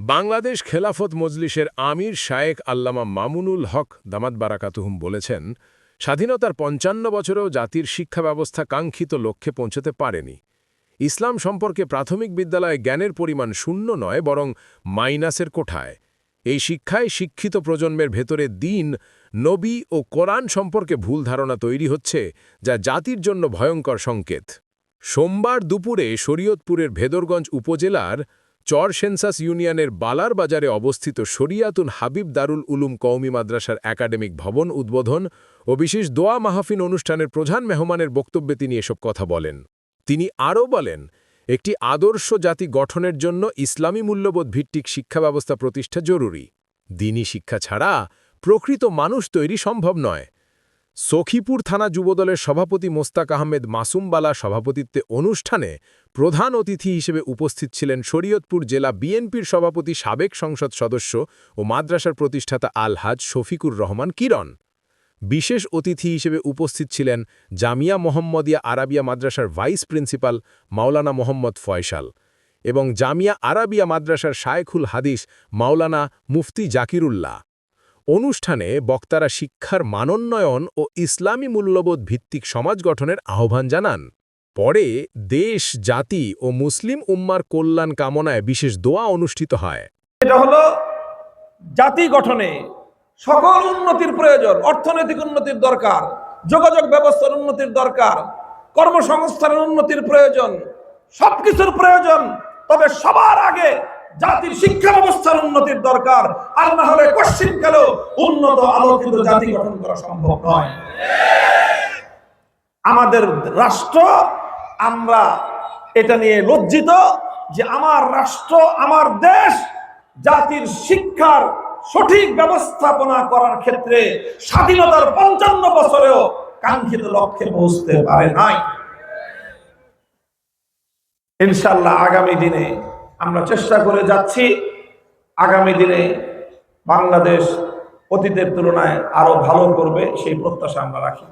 বাংলাদেশ খেলাফত মজলিসের আমির শায়েক আল্লামা মামুনুল হক দামাত বারাকাতুহুম বলেছেন, স্বাধীনতার পঞ্চান্ন বছরেও জাতির শিক্ষা ব্যবস্থা কাঙ্ক্ষিত লক্ষ্যে পৌঁছতে পারেনি। ইসলাম সম্পর্কে প্রাথমিক বিদ্যালয়ে জ্ঞানের পরিমাণ শূন্য নয়, বরং মাইনাসের কোঠায়। এই শিক্ষায় শিক্ষিত প্রজন্মের ভেতরে দিন, নবী ও কোরআন সম্পর্কে ভুল ধারণা তৈরি হচ্ছে, যা জাতির জন্য ভয়ঙ্কর সংকেত। সোমবার দুপুরে শরীয়তপুরের ভেদরগঞ্জ উপজেলার চর সেন্সাস ইউনিয়নের বালার বাজারে অবস্থিত শরিয়াতুন হাবিব দারুল উলুম কওমি মাদ্রাসার একাডেমিক ভবন উদ্বোধন ও বিশেষ দোয়া মাহফিন অনুষ্ঠানের প্রধান মেহমানের বক্তব্যে তিনি এসব কথা বলেন। তিনি আরও বলেন, একটি আদর্শ জাতি গঠনের জন্য ইসলামী মূল্যবোধ ভিত্তিক শিক্ষা ব্যবস্থা প্রতিষ্ঠা জরুরি। দিনী শিক্ষা ছাড়া প্রকৃত মানুষ তৈরি সম্ভব নয়। সখীপুর থানা যুবদলের সভাপতি মোস্তাক আহমেদ মাসুমবালা সভাপতিত্বে অনুষ্ঠানে প্রধান অতিথি হিসেবে উপস্থিত ছিলেন শরীয়তপুর জেলা বিএনপির সভাপতি সাবেক সংসদ সদস্য ও মাদ্রাসার প্রতিষ্ঠাতা আলহাজ শফিকুর রহমান কিরণ। বিশেষ অতিথি হিসেবে উপস্থিত ছিলেন জামিয়া মোহাম্মদিয়া আরাবিয়া মাদ্রাসার ভাইস প্রিন্সিপাল মাওলানা মোহাম্মদ ফয়সাল এবং জামিয়া আরাবিয়া মাদ্রাসার শায়েখুল হাদিস মাওলানা মুফতি জাকিরুল্লাহ। অনুষ্ঠানে বক্তারা শিক্ষার মানোন্নয়ন ও ইসলামী মূল্যবোধ ভিত্তিক সমাজ গঠনের আহ্বান জানান। পরে দেশ, জাতি ও মুসলিম উম্মার কল্যাণ কামনায় বিশেষ দোয়া অনুষ্ঠিত হয়। এটা হলো জাতি গঠনে সকল উন্নতির প্রয়োজন, অর্থনৈতিক উন্নতির দরকার, যোগাযোগ ব্যবস্থার উন্নতির দরকার, কর্মসংস্থানের উন্নতির প্রয়োজন, সবকিছুর প্রয়োজন। তবে সবার আগে জাতির শিক্ষা ব্যবস্থার উন্নতির দরকার। আর না হলে পশ্চিমকালেও উন্নত আলোকিত জাতি গঠন করা সম্ভব নয়। আমাদের রাষ্ট্র, আমরা এটা নিয়ে লজ্জিত যে আমার রাষ্ট্র, আমার দেশ জাতির শিক্ষার সঠিক ব্যবস্থাপনা করার ক্ষেত্রে স্বাধীনতার পঞ্চান্ন বছরেও কাঙ্ক্ষিত লক্ষ্যে পৌঁছতে পারে নাই। ইনশাল্লাহ আগামী দিনে আমরা চেষ্টা করে যাচ্ছি। আগামী দিনে বাংলাদেশ অতীতের তুলনায় আরও ভালো করবে সেই প্রত্যাশা আমরা রাখি।